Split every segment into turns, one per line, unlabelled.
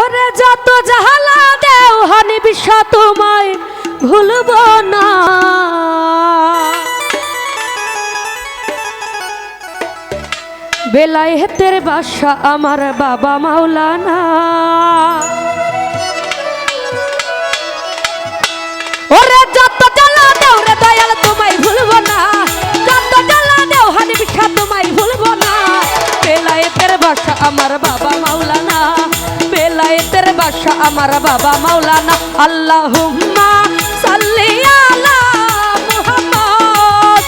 ওরে যত জাহালা দেও হানি বিশ্ব তোমায় ভুলব না। বেলায় হেতের বাসা আমার বাবা মাওলানা। ওরে যত জ্বালা দেও রে দয়াল তোমায় ভুলব না। যত জ্বালা দেও হানি বিশ্ব তোমায় ভুলব না। বেলায়েতের বাসা আমার বাবা বাসা আমার বাবা মাওলানা আল্লাহুম্মা সাল্লি আলা মুহাম্মদ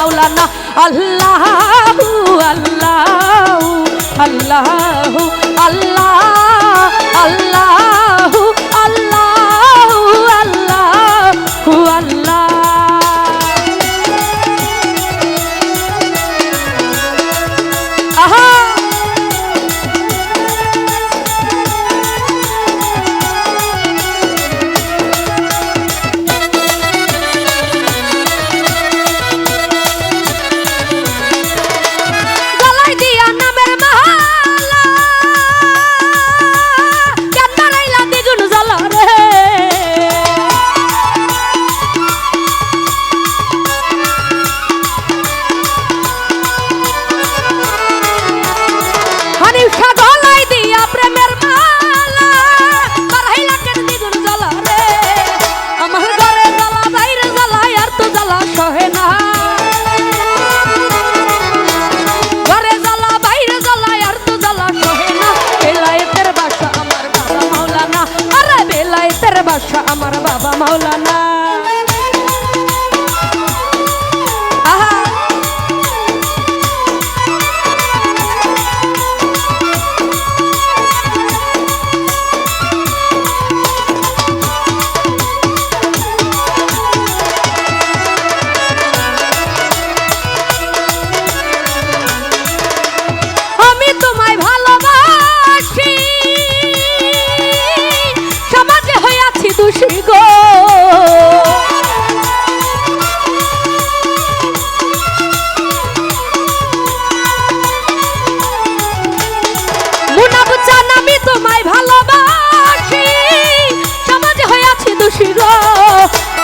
মাওলানা আল্লাহ আল্লাহ আল্লাহ আল্লাহ বেলায়েতের বাসা আমার বাবা মাওলানা।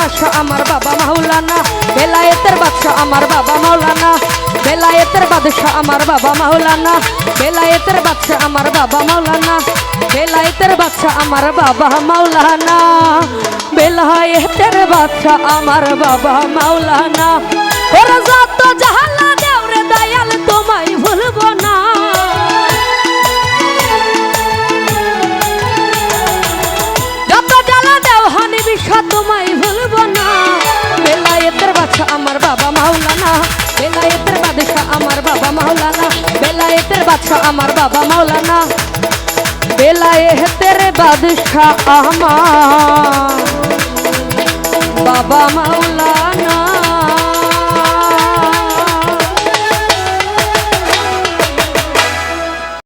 বাদশা আমার আমার বাবা মাওলানা, বেলায়েতের বাদশা আমার বাবা মাওলানা, বেলায়েতের বাদশা আমার বাবা মাওলানা বাবা মাওলানা বেলায়েতের বাদশাহ আমার বাবা মাওলানা বেলায়েতের বাদশাহ আমার বাবা মাওলা